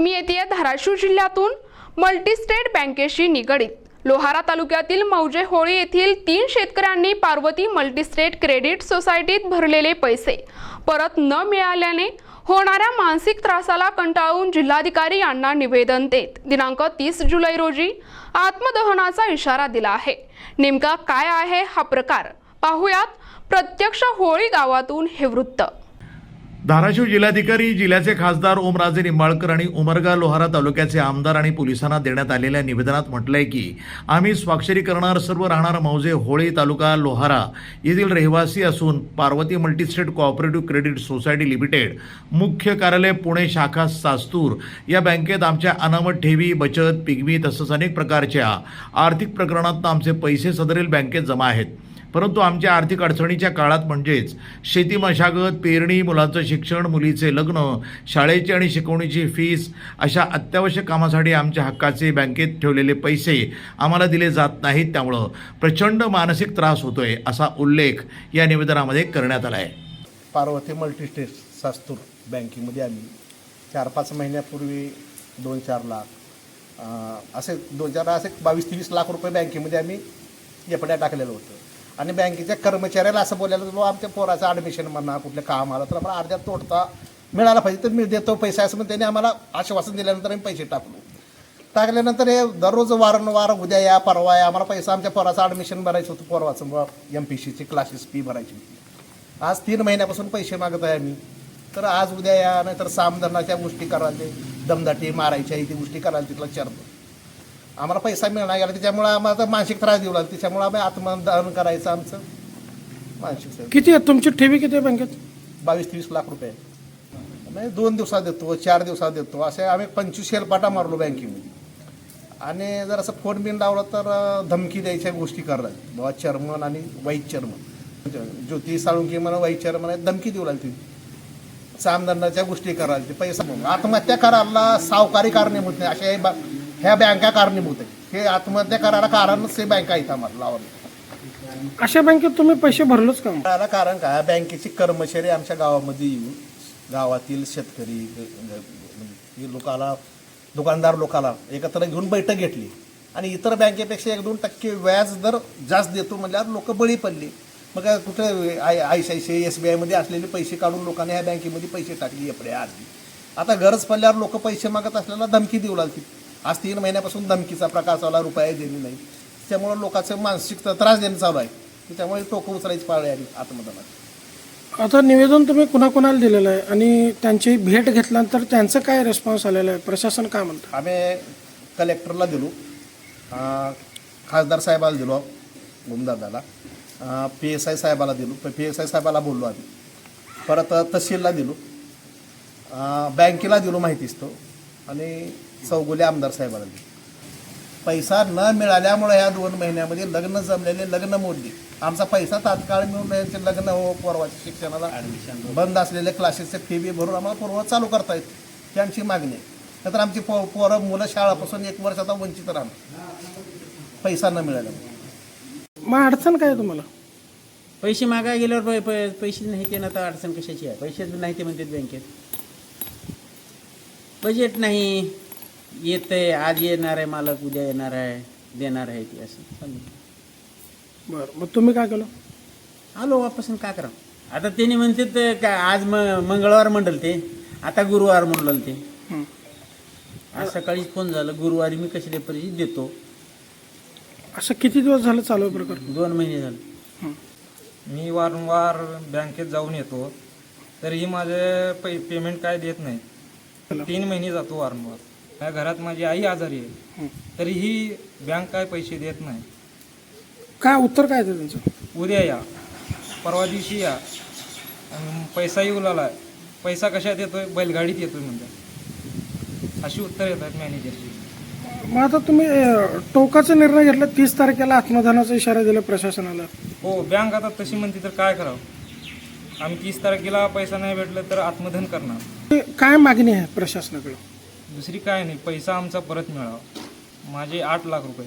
बातमी येते धाराशिव जिल्ह्यातून. मल्टीस्टेट बँकेशी निगडीत. लोहारा तालुक्यातील मौजे होळी येथील तीन शेतकऱ्यांनी पार्वती मल्टीस्टेट क्रेडिट सोसायटीत भरलेले पैसे. परत न मिळाल्याने होणाऱ्या मानसिक त्रासाला कंटाळून जिल्हाधिकारी यांना निवेदन देत दिनांक तीस जुलै रोजी आत्मदहनाचा इशारा दिला आहे. नेमका काय आहे हा प्रकार? पाहुयात प्रत्यक्ष होळी गावातून हे वृत्त. धाराशिव जिल्हाधिकारी जिल्ह्याचे खासदार ओमराजे निंबाळकर आणि उमरगा लोहारा तालुक्याचे आमदार आणि पोलिसांना देण्यात आलेल्या निवेदनात म्हटलंय की आम्ही स्वाक्षरी करणार सर्व राहणार मौजे होळी तालुका लोहारा येथील रहिवासी असून Parvati multistate cooperative credit society limited मुख्य कार्यालय पुणे शाखा सास्तूर या बँकेत आमच्या अनामत ठेवी बचत पिगवी तसंच अनेक प्रकारच्या आर्थिक प्रकरणात आमचे पैसे सदरील बँकेत जमा आहेत. परंतु आमच्या आर्थिक अडचणीच्या काळात म्हणजेच शेती मशागत पेरणी मुलाचं शिक्षण मुलीचे लग्न शाळेची आणि शिकवणीची फीस अशा अत्यावश्यक कामासाठी आमच्या हक्काचे बँकेत ठेवलेले पैसे आम्हाला दिले जात नाहीत. त्यामुळं प्रचंड मानसिक त्रास होतोय असा उल्लेख या निवेदनामध्ये करण्यात आला आहे पार्वती मल्टीस्टेट सास्तूर बँकेमध्ये आम्ही चार पाच महिन्यापूर्वी दोन चार लाख असे दोन चार असे बावीस तेवीस लाख रुपये बँकेमध्ये आम्ही एपड्या टाकलेलं होतं. आणि बँकेच्या कर्मचाऱ्याला असं बोलायला बाबा आमच्या पोराचं ॲडमिशन म्हणा कुठलं काम आलं तर आम्हाला अर्ध्यात तोडता मिळाला पाहिजे तर मी देतो पैसा असं म्हणून त्यांनी आम्हाला आश्वासन दिल्यानंतर आम्ही पैसे टाकलो. टाकल्यानंतर हे दररोज वारंवार उद्या या परवा या आम्हाला पैसा आमच्या पोराचं ॲडमिशन भरायचं होतं पोरवाचं एम पी सीची क्लासेस फी भरायची होती. आज तीन महिन्यापासून पैसे मागत आहे आम्ही. तर आज उद्या या नाहीतर सामदनाच्या गोष्टी करायला दमदाटी मारायच्या इथे गोष्टी करायला तिथला चरतो आम्हाला पैसा मिळणार गेला त्याच्यामुळे आम्हाला मानसिक त्रास देऊ लागला. त्याच्यामुळे आम्ही आत्मदहन करायचं आमचं. मानसिक. किती आहे तुमची ठेवी किती आहे बँकेत? बावीस तेवीस लाख रुपये. नाही दोन दिवसात देतो चार दिवसात देतो. असे आम्ही पंचवीस हेलपाटा मारलो बँकेमध्ये. आणि जर असं फोन बिन लावलं तर धमकी द्यायच्या गोष्टी करतात. बाबा चेअरमन आणि वाईस चेअरमन. ज्योती साळुंकी म्हणा वाईस चेअरमन आहे धमकी देऊ लागली सामदंडाच्या गोष्टी करायला ते पैसा आत्महत्या करायला सावकारी कारणीभूत नाही अशा ह्या बँका कारणीभूत आहे हे आत्महत्या करायला कारणच हे बँका आहेत आम्हाला लावलं. अशा बँकेत तुम्ही पैसे भरलोच का? त्याला कारण काय? बँकेचे कर्मचारी आमच्या गावामध्ये येऊन गावातील शेतकरी ग- ग- म्हणजे लोकाला दुकानदार लोकाला एकत्र घेऊन बैठक घेतली. आणि इतर बँकेपेक्षा एक दोन टक्के व्याज दर जास्त देतो म्हणल्यावर लोक बळी पडली. मग काय कुठे I I C I C S B आयमध्ये असलेले पैसे काढून लोकांनी ह्या बँकेमध्ये पैसे टाकले एपडे आधी आता गरज पडल्यावर लोक पैसे मागत असल्याला धमकी देऊ लागतील आज तीन महिन्यापासून धमकीचा प्रकार चालू आहे, रुपये देणे नाही. त्यामुळे लोकांचं मानसिक त्रास देणं चालू आहे. त्याच्यामुळे टोकं उचलायची पाळी आली आत्मदनात आता निवेदन तुम्ही कुणाकुणाला दिलेलं आहे? आणि त्यांची भेट घेतल्यानंतर त्यांचं काय रिस्पॉन्स आलेला आहे? प्रशासन काय म्हणतं? आम्ही कलेक्टरला दिलो. अं, खासदार साहेबाला दिलो. गुमदादाला. पी एस आय साहेबाला दिलो. पी एस आय साहेबाला बोललो आम्ही. परत तहसीलला दिलो. अं, बँकेला दिलो माहितीच तो. आणि चौगुले आमदार साहेबाला दिलो. पैसा न मिळाल्यामुळे ह्या दोन महिन्यामध्ये लग्न जमलेले लग्न मोडली. आमचा पैसा तात्काळ मिळून यांचे लग्न हो पोरवाच्या शिक्षणाला बंद असलेले क्लासेसचे फी बी भरून आम्हाला पूर्व चालू करता येत. ही आमची मागणी आहे. नाहीतर आमची पो पोरं मुलं शाळापासून एक वर्ष आता वंचित राहणार. पैसा न मिळाल्यामुळे. मग अडचण काय आहे तुम्हाला? पैसे मागायला गेल्यावर पै- पै- पैसे नाही ते ना तर अडचण कशाची आहे? पैसेच नाही ते म्हणतात बँकेत. बजेट नाही. येतंय आज येणार आहे मालक उद्या येणार आहे देणार आहे ते असं. चालू. बरं मग तुम्ही काय केलं? आलो वापस का करा आता त्यांनी म्हणतात का आज म मंगळवार म्हणलं ते आता गुरुवार म्हणलं ते. हं. आज सकाळीच फोन झालं गुरुवारी मी कशी पैसे देतो. असं किती दिवस झालं चालू आहे प्रकार दोन महिने झाले. हं. मी वारंवार बँकेत जाऊन येतो तरीही माझे पै पेमेंट काय देत नाही. तीन महिने जातो वारंवार. माझ्या घरात माझी आई आजारी आहे. हं. तरीही बँक काय पैसे देत नाही. काय उत्तर काय आहे त्यांचं? उद्या या. परवा दिवशी या. अन पैसा येऊ लागला पैसा कशात येतोय? बैलगाडीत येतोय म्हणजे अशी उत्तर येतात मॅनेजरची. मग आता तुम्ही अं, टोकाचा निर्णय घेतला तीस तारखेला आत्मदानाचा इशारा दिला प्रशासनाला. हो बँक आता तशी म्हणते तर काय करावं? आम्ही तीस तारखेला पैसा नाही भेटला तर आत्मधन करणार. काय मागणी आहे प्रशासनाकडे दुसरी काय नाही पैसा आमचा परत मिळावा. माझे आठ लाख रुपये.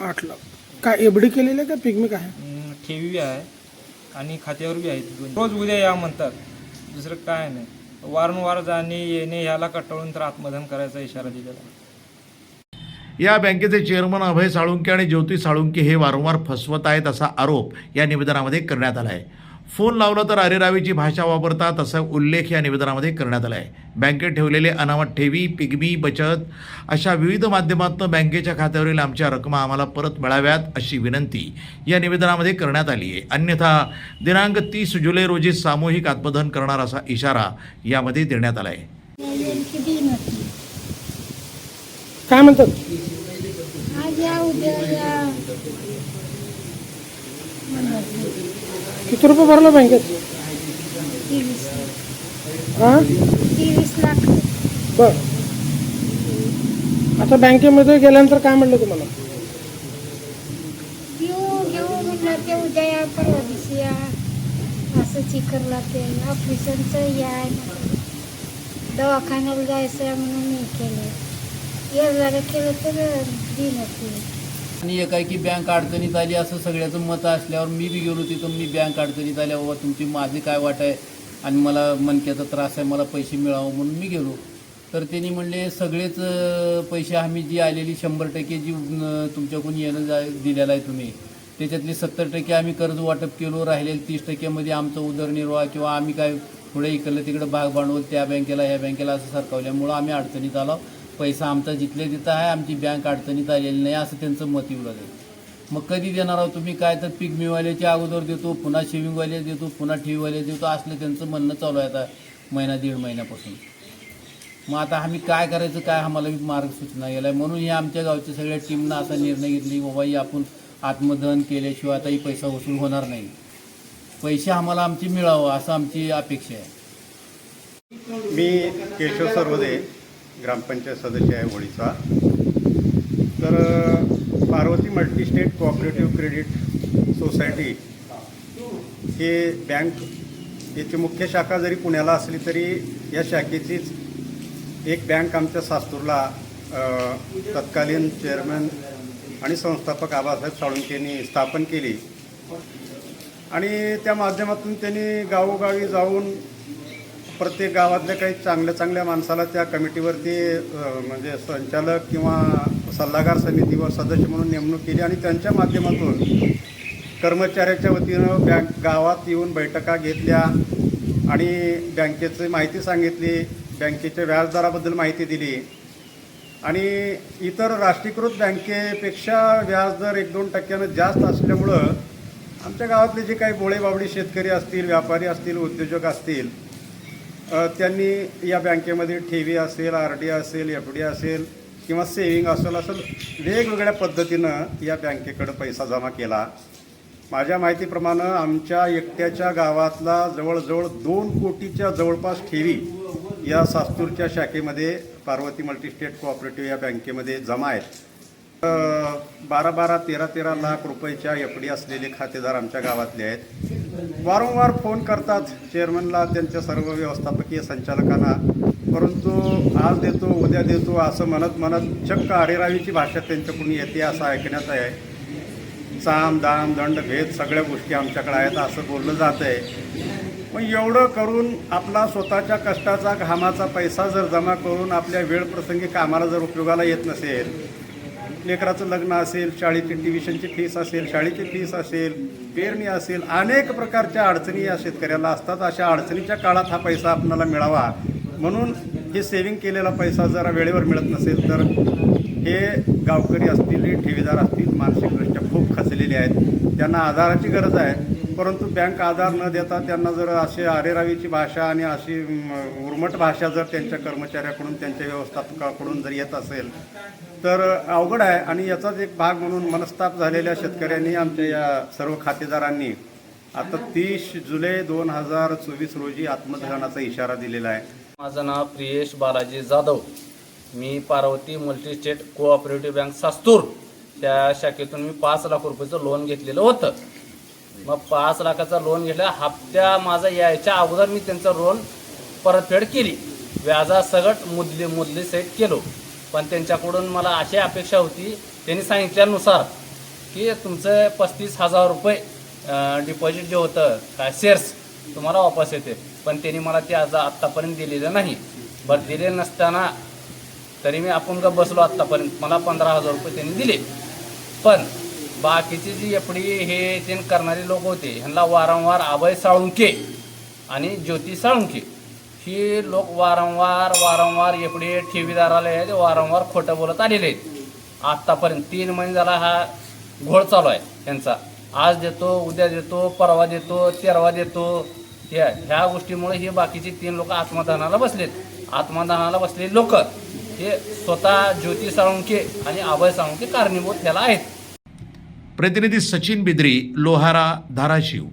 आठ लाख. काय एबडी केलेली आहे का? पिकनिक आहे? अं, ठेवी बी आहे आणि खात्यावर बी आहेत दोन्ही. रोज उद्या या म्हणतात. दुसरं काय नाही. वारंवार जाणे येणे ह्याला कटाळून तर आत्मदहन करायचा इशारा दिलेला आहे. या बँकेचे चेअरमन अभय साळुंके आणि ज्योती साळुंके हे वारंवार फसवत आहेत असा आरोप या निवेदनामध्ये करण्यात आला आहे फोन लावला तर अरेरावीची भाषा वापरतात असा उल्लेख या निवेदनामध्ये करण्यात आला आहे बँकेत ठेवलेले अनामत ठेवी पिगमी बचत अशा विविध माध्यमातून बँकेच्या खात्यावरील आमच्या रकमा आम्हाला परत मिळाव्यात अशी विनंती या निवेदनामध्ये करण्यात आली आहे. अन्यथा दिनांक तीस जुलै रोजी सामूहिक आत्मदहन करणार असा इशारा यामध्ये देण्यात आला आहे काय म्हणतात? आज या उद्या या. किती रुपये भरला बँकेत? हां? तेवीस लाख. बर. आता बँकेमध्ये गेल्यानंतर काय म्हणलं तुम्हाला? घेऊ घेऊ ते उद्या या परवा दिवशी या. असं चिकरला ते ऑपरेशनचं या. दवाखान्याला जायचं म्हणून मी केलं हे केलं तर आणि एकाएकी बँक अडचणीत आली असं सगळ्याचं मत असल्यावर मी बी गेलो तिथं मी बँक अडचणीत आल्या बाबा तुमची माझी काय वाट आहे? आणि मला मनक्याचा त्रास आहे मला पैसे मिळावं म्हणून मी गेलो. तर त्यांनी म्हणले सगळेच पैसे आम्ही जी आलेली शंभर टक्के जी तुमच्याकडून येणं जा दिलेलं आहे तुम्ही. त्याच्यातले सत्तर टक्के आम्ही कर्ज वाटप केलो राहिलेले तीस टक्क्यामध्ये आमचा उदरनिर्वाह किंवा आम्ही काय पुढे इकडलं तिकडं भाग भांडवल त्या बँकेला ह्या बँकेला असं सरकावल्यामुळं आम्ही अडचणीत आलो. पैसा आमचा जिथल्या तिथं आहे आमची बँक अडचणीत आलेली नाही असं त्यांचं मत येऊ लागेल. मग कधी देणार आहोत तुम्ही? काय तर पीक मिळवाल्याच्या अगोदर देतो पुन्हा शेविंगवाले देतो पुन्हा ठेवीवाले देतो असलं त्यांचं म्हणणं चालू आहे आता महिना दीड महिन्यापासून. मग आता आम्ही काय करायचं काय आम्हाला मार्ग सूचना गेला म्हणून हे आमच्या गावच्या सगळ्या टीमनं असा निर्णय घेतली बाबा ही आपण आत्मदहन केल्याशिवाय आता ही पैसा वसूल होणार नाही. पैसे आम्हाला आमची मिळावं असं आमची अपेक्षा आहे. मी केशव सर्वदे ग्रामपंचायत सदस्य आहे होळीचा तर Parvati Parvati multistate cooperative credit society हे बँक याची मुख्य शाखा जरी पुण्याला असली तरी या शाखेचीच एक बँक आमच्या सास्तूरला तत्कालीन चेअरमॅन आणि संस्थापक आबासाहेब साळुंके यांनी स्थापन केली. आणि त्या माध्यमातून त्यांनी गावोगावी जाऊन प्रत्येक गावातल्या काही चांगल्या चांगल्या माणसाला त्या कमिटीवरती म्हणजे संचालक किंवा सल्लागार समितीवर सदस्य म्हणून नेमणूक केली आणि त्यांच्या माध्यमातून कर्मचाऱ्याच्या वतीनं बँक गावात येऊन बैठका घेतल्या आणि बँकेची माहिती सांगितली बँकेच्या व्याजदराबद्दल माहिती दिली. आणि इतर राष्ट्रीयकृत बँकेपेक्षा व्याजदर एक दोन टक्क्यानं जास्त असल्यामुळं आमच्या गावातले जे काही बोळेबाबडी शेतकरी असतील व्यापारी असतील उद्योजक असतील त्यांनी या बँकेमध्ये ठेवी असेल आर डी असेल एफ डी असेल किंवा सेविंग असेल असं वेगवेगळ्या पद्धतीनं या बँकेकडं पैसा जमा केला. माझ्या माहितीप्रमाणे आमच्या एकट्याच्या गावातला जवळजवळ दोन कोटीच्या जवळपास ठेवी या सास्तूरच्या शाखेमध्ये पार्वती मल्टीस्टेट कोऑपरेटिव्ह या बँकेमध्ये जमा आहेत. बारा बारा तेरा तेरा लाख रुपयाच्या एफ डी असलेले खातेदार आमच्या गावातले आहेत. वारंवार फोन करतात चेअरमनला त्यांच्या सर्व व्यवस्थापकीय संचालकांना. परंतु आज देतो उद्या देतो असं म्हणत म्हणत चक्क अरेरावीची भाषा त्यांच्याकडून येते असं ऐकण्यात आहे. साम दाम दंड भेद सगळ्या गोष्टी आमच्याकडे आहेत असं बोललं जात आहे. मग एवढं करून आपला स्वतःच्या कष्टाचा घामाचा पैसा जर जमा करून आपल्या वेळप्रसंगी कामाला जर उपयोगाला येत नसेल लेकराचं लग्न असेल शाळेची ट्युशनची फीस असेल शाळेची फीस असेल पेरणी असेल अनेक प्रकारच्या अडचणी या शेतकऱ्याला असतात. अशा अडचणीच्या काळात हा पैसा आपल्याला मिळावा. म्हणून हे सेविंग केलेला पैसा जरा वेळेवर मिळत नसेल तर हे गावकरी असतील हे ठेवीदार असतील मानसिकदृष्ट्या खूप खचलेले आहेत. त्यांना आधाराची गरज आहे. परंतु बँक आधार न देता त्यांना जर असे आरेरावीची भाषा आणि अशी उर्मट भाषा जर त्यांच्या कर्मचाऱ्याकडून त्यांच्या व्यवस्थापकाकडून जर येत असेल तर अवघड आहे आणि याचाच एक भाग म्हणून मनस्ताप झालेल्या शेतकऱ्यांनी आमच्या या सर्व खातेदारांनी आता तीस जुलै दोन हजार चोवीस रोजी आत्मदहनाचा इशारा दिलेला आहे. माझं नाव प्रियेश बालाजी जाधव. मी Parvati multistate cooperative bank Sastur त्या शाखेतून मी पाच लाख रुपयाचं लोन घेतलेलं होतं. मग पाच लाखाचं लोन घेतल्या हप्त्या माझा यायच्या अगोदर मी त्यांचं लोन परतफेड केली. व्याजासकट मुदली मुदली सेट केलो. पण त्यांच्याकडून मला अशी अपेक्षा होती त्यांनी सांगितल्यानुसार की तुमचं पस्तीस हजार रुपये डिपॉझिट जे होतं काय शेअर्स तुम्हाला वापस येते. पण त्यांनी मला ते आज आत्तापर्यंत दिलेलं नाही. बरं दिले नसताना तरी मी आपण का बसलो आत्तापर्यंत. मला पंधरा हजार रुपये त्यांनी दिले. पण बाकीची जी एपडी हे ते करणारे लोक होते ह्यांना वारंवार अभय साळुंके आणि ज्योती साळुंके की लोक वारंवार वारंवार एफडी ठेवीदाराला ते वारंवार खोटं बोलत आलेले आहेत. आत्तापर्यंत तीन महिने झाला हा घोळ चालू आहे त्यांचा. आज देतो उद्या देतो परवा देतो तेरवा देतो. त्या ह्या गोष्टीमुळे हे बाकीचे तीन लोक आत्मदानाला बसलेत. आत्मदानाला बसलेले लोक. हे स्वतः ज्योती साळुंके आणि अभय साळुंके कारणीभूत त्याला आहेत. प्रतिनिधी सचिन बिद्री लोहारा धाराशिव.